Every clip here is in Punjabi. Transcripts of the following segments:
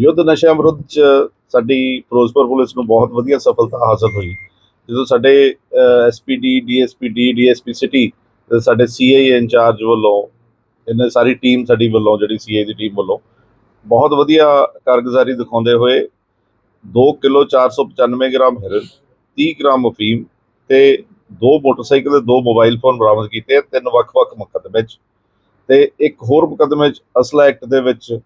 ਯੁੱਧ ਨਸ਼ਿਆਂ ਵਿਰੁੱਧ ਚ ਸਾਡੀ ਫਿਰੋਜ਼ਪੁਰ ਪੁਲਿਸ ਨੂੰ ਬਹੁਤ ਵਧੀਆ ਸਫਲਤਾ ਹਾਸਲ ਹੋਈ। ਜਦੋਂ ਸਾਡੇ ਐਸਪੀਡੀ ਡੀਐਸਪੀਡੀ ਡੀਐਸਪੀ ਸਿਟੀ ਤੇ ਸਾਡੇ ਸੀਆਈ ਇੰਚਾਰਜ ਵੱਲੋਂ, ਇਹਨਾਂ ਸਾਰੀ ਟੀਮ ਸਾਡੀ ਵੱਲੋਂ, ਜਿਹੜੀ ਸੀਆਈ ਦੀ ਟੀਮ ਵੱਲੋਂ ਬਹੁਤ ਵਧੀਆ ਕਾਰਗੁਜ਼ਾਰੀ ਦਿਖਾਉਂਦੇ ਹੋਏ 2 ਕਿਲੋ 495 ਗ੍ਰਾਮ ਹੈਰੋਇਨ 30 ਗ੍ਰਾਮ ਅਫੀਮ ਤੇ ਦੋ ਮੋਟਰਸਾਈਕਲ ਤੇ ਦੋ ਮੋਬਾਈਲ ਫੋਨ ਬਰਾਮਦ ਕੀਤੇ ਤਿੰਨ ਵੱਖ-ਵੱਖ ਮੁਕੱਦਮੇ 'ਚ। ਤੇ ਇੱਕ ਹੋਰ ਮੁਕੱਦਮੇ 'ਚ ਅਸਲਾ ਐਕਟ ਦੇ ਵਿੱਚ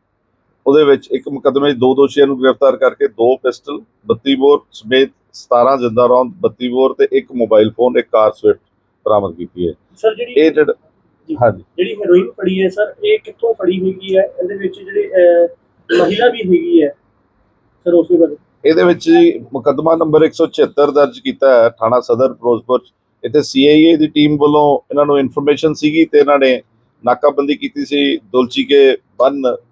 ਉਹਦੇ ਵਿੱਚ ਇੱਕ ਮੁਕੱਦਮੇ 'ਚ ਦੋ ਦੋਸ਼ੀਆਂ ਨੂੰ ਗ੍ਰਿਫਤਾਰ ਕਰਕੇ ਦੋ ਪਿਸਟਲ 32 ਬੋਰ ਸਮੇਤ 17 ਜਿੰਦਾ ਰੌਂਦ 32 ਬੋਰ ਤੇ ਇੱਕ ਮੋਬਾਈਲ ਫੋਨ ਇੱਕ ਕਾਰ ਸਵਿਫਟ ਬਰਾਮਦ ਕੀਤੀ ਹੈ। ਸਰ ਜਿਹੜੀ ਇਹ ਜਿਹੜਾ ਹਾਂਜੀ। ਜਿਹੜੀ ਹੈਰੋਇਨ ਫੜੀ ਹੈ ਸਰ ਇਹ ਕਿੱਥੋਂ ਫੜੀ ਹੈਗੀ ਹੈ? ਇਹਦੇ ਵਿੱਚ ਜਿਹੜੀ ਮਹਿਲਾ ਵੀ ਹੈਗੀ ਹੈ ਸਰ ਉਸੇ ਬਾਰੇ। ਇਹਦੇ ਵਿੱਚ ਮੁਕੱਦਮਾ ਨੰਬਰ 176 ਦਰਜ ਕੀਤਾ ਹੈ ਥਾਣਾ ਸਦਰ ਫਿਰੋਜ਼ਪੁਰ। ਇੱਥੇ ਸੀਆਈਏ ਦੀ ਟੀਮ ਵੱਲੋਂ ਇਹਨਾਂ ਨੂੰ ਇਨਫੋਰਮੇਸ਼ਨ ਸੀਗੀ ਤੇ ਇਹਨਾਂ ਨੇ ਨਾਕਾਬੰਦੀ ਕੀਤੀ ਸੀ। ਦੁਲਚੀ ਕੇ ਬੰਨ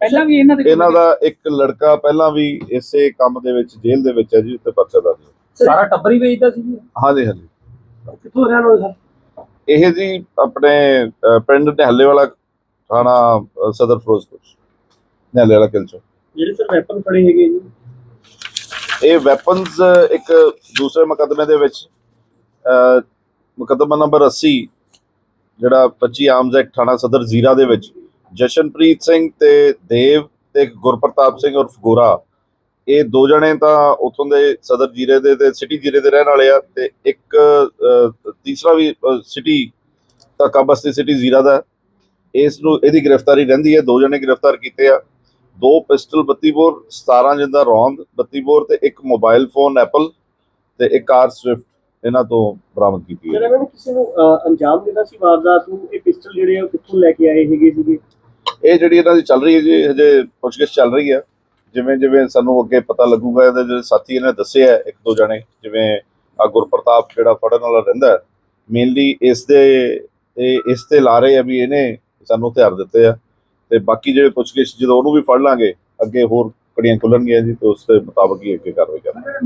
ਪਹਿਲਾਂ ਵੀ ਇਹਨਾਂ ਦੇ ਇਹਨਾਂ ਦਾ ਇੱਕ ਲੜਕਾ ਪਹਿਲਾਂ ਵੀ ਇਸੇ ਕੰਮ ਦੇ ਵਿੱਚ ਜੇਲ੍ਹ ਦੇ ਵਿੱਚ ਹੈ ਜੀ ਉੱਤੇ ਪਰਚਾ ਦਰਜ। ਸਾਰਾ ਟੱਬਰ ਹੀ ਵੇਚਦਾ ਸੀ ਜੀ? ਹਾਂਜੀ ਹਾਂਜੀ। ਕਿੱਥੋਂ ਰਹਿਣ ਵਾਲੇ ਸਰ? ਇਹ ਜੀ ਆਪਣੇ ਪਿੰਡ ਨਿਹੱਲੇ ਵਾਲਾ ਥਾਣਾ ਸਦਰ ਫਿਰੋਜ਼ਪੁਰ ਨਿਹੱਲੇ ਵਾਲਾ ਕਿਲਚੋ ਜਿਹੜੇ ਸਰ ਵੈਪਨ ਫੜੇ ਹੈਗੇ ਜੀ? ਇਹ ਵੈਪਨਸ ਇੱਕ ਦੂਸਰੇ ਮੁਕੱਦਮੇ ਦੇ ਵਿੱਚ ਮੁਕੱਦਮਾ ਨੰਬਰ 80 ਜਿਹੜਾ 25 ਆਰਮਜ਼ ਐਕਟ ਥਾਣਾ ਸਦਰ ਜ਼ੀਰਾ ਦੇ ਵਿੱਚ ਜਸ਼ਨਪ੍ਰੀਤ ਸਿੰਘ ਤੇ ਦੇਵ ਤੇ ਗੁਰਪ੍ਰਤਾਪ ਸਿੰਘ ਉਰਫ ਗੋਰਾ। ਇਹ ਦੋ ਜਣੇ ਤਾਂ ਉਥੋਂ ਦੇ ਸਦਰ ਜੀਰੇ ਦੇ ਤੇ ਸਿਟੀ ਜੀਰੇ ਦੇ ਰਹਿਣ ਵਾਲੇ ਆ ਤੇ ਇੱਕ ਤੀਸਰਾ ਵੀ ਸਿਟੀ ਤਾਂ ਕਾਬਸਤੀ ਸਿਟੀ ਜ਼ੀਰਾ ਦਾ ਇਸ ਨੂੰ, ਇਹਦੀ ਗ੍ਰਿਫਤਾਰੀ ਰਹਿੰਦੀ ਹੈ, ਦੋ ਜਣੇ ਗ੍ਰਿਫਤਾਰ ਕੀਤੇ ਆ। ਦੋ ਪਿਸਟਲ 32 ਬੋਰ 17 ਜਿੰਦਾ ਰੌਂਦ 32 ਬੋਰ ਤੇ ਇੱਕ ਮੋਬਾਈਲ ਫੋਨ ਐਪਲ ਤੇ ਇੱਕ ਕਾਰ ਸਵਿਫਟ, ਇਹਨਾਂ ਤੋਂ ਬਰਾਮਦ ਕੀਤੀ ਸਰ ਹੈ। ਇਹਨਾਂ ਨੇ ਕਿਸੇ ਨੂੰ ਅੰਜਾਮ ਦੇਣਾ ਸੀ ਵਾਰਦਾਤ ਨੂੰ? ਇਹ ਪਿਸਟਲ ਜਿਹੜੇ ਆ ਕਿੱਥੋਂ ਲੈ ਕੇ ਆਏ ਹੈਗੇ ਸੀਗੇ? ਇਹ ਜਿਹੜੀ ਇਹਨਾਂ ਦੀ ਚੱਲ ਰਹੀ ਹੈ ਜੀ, ਹਜੇ ਪੁੱਛਗਿੱਛ ਚੱਲ ਰਹੀ ਹੈ। ਜਿਵੇਂ ਜਿਵੇਂ ਸਾਨੂੰ ਅੱਗੇ ਪਤਾ ਲੱਗੂਗਾ, ਇਹਦੇ ਜਿਹੜੇ ਸਾਥੀ ਇਹਨੇ ਦੱਸਿਆ ਇੱਕ ਦੋ ਜਣੇ, ਜਿਵੇਂ ਆ ਗੁਰਪ੍ਰਤਾਪ ਜਿਹੜਾ ਫੜਨ ਵਾਲਾ ਰਹਿੰਦਾ ਮੇਨਲੀ ਇਸ ਦੇ, ਇਹ ਇਸ ਤੇ ਲਾ ਰਹੇ ਆ ਵੀ ਇਹਨੇ ਸਾਨੂੰ ਹਥਿਆਰ ਦਿੱਤੇ ਆ। ਤੇ ਬਾਕੀ ਜਿਹੜੇ ਪੁੱਛਗਿੱਛ, ਜਦੋਂ ਉਹਨੂੰ ਵੀ ਫੜ ਲਾਂਗੇ, ਅੱਗੇ ਹੋਰ ਕੜੀਆਂ ਖੁੱਲਣਗੀਆਂ ਜੀ, ਤੇ ਉਸ ਦੇ ਮੁਤਾਬਕ ਹੀ ਅੱਗੇ ਕਾਰਵਾਈ ਕਰਾਂਗੇ।